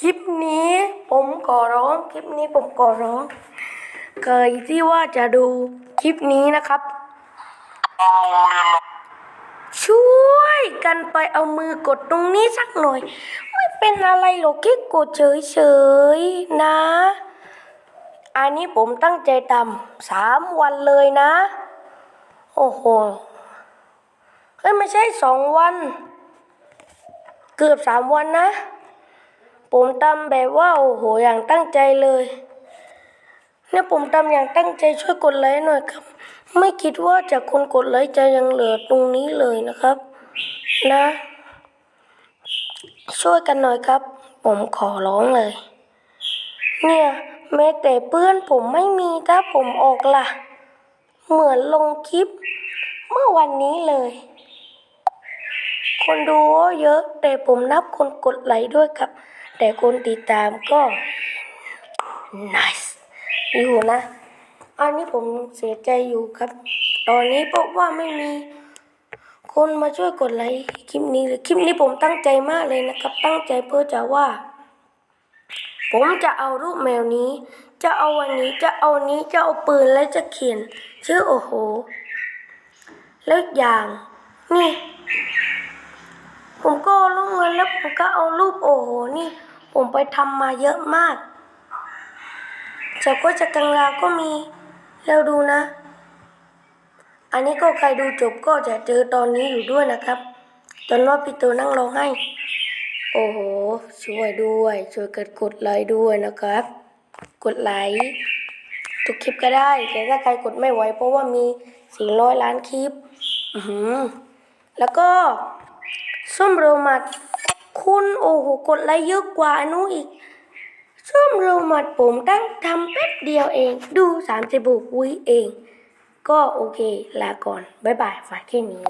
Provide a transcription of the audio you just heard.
คลิปนี้ผมขอร้อง คลิปนี้ผมขอร้องเคยที่ว่าจะดูคลิปนี้นะครับ ช่วยกันไปเอามือกดตรงนี้สักหน่อย ไม่เป็นอะไรหรอกแค่กดเฉยๆนะ อันนี้ผมตั้งใจทำสามวันเลยนะ โอ้โหเฮ้ยไม่ใช่สองวัน เกือบสามวันนะ ผมทำแบบว่าโอ้โหอย่างตั้งใจเลย เนี่ยผมทำอย่างตั้งใจช่วยกดไลค์หน่อยครับ ไม่คิดว่าจากคนกดไลค์จะยังเหลือตรงนี้เลยนะครับ นะ ช่วยกันหน่อยครับ ผมขอร้องเลย เนี่ยแม้แต่เพื่อนผมไม่มีถ้าผมออกล่ะ เหมือนลงคลิป เมื่อวันนี้เลย คนดูเยอะแต่ผมนับคนกดไลค์ด้วยครับ แต่คนติดตามก็ nice อยู่นะ อันนี้ผมเสียใจอยู่ครับ ตอนนี้เพราะว่าไม่มีคนมาช่วยกดไลค์คลิปนี้เลยคลิปนี้ผมตั้งใจมากเลยนะครับ ตั้งใจเพื่อจะว่า ผมจะเอารูปแมวนี้ จะเอาวันนี้จะเอานี้จะเอาปืนและจะเขียน ชื่อโอ้โห แล้วอย่าง นี่ ผมก็เอารูปเงินแล้วผมก็เอารูปโอ้โหนี่ ผมไปทำมาเยอะมากจากก็จากกังลาก็มีแล้วดูนะ อันนี้ก็ใครดูจบก็จะเจอตอนนี้อยู่ด้วยนะครับจนว่าพี่ตูนั่งร้องไห้ โอ้โห ช่วยด้วย ช่วยกันกดไลค์ด้วยนะครับ กดไลค์ทุกคลิปก็ได้ แต่ถ้าใครกดไม่ไหวเพราะว่ามี400ล้านคลิป อือแล้วก็ส้มโรมัด คุณโอ้โหกดไลค์เยอะกว่านู้อีกช่วมโรมัดผมตั้งทำแป๊บเดียวเอง ดูสามสิบวิเอง ก็โอเค ลาก่อน บ๊ายบายฝากแค่นี้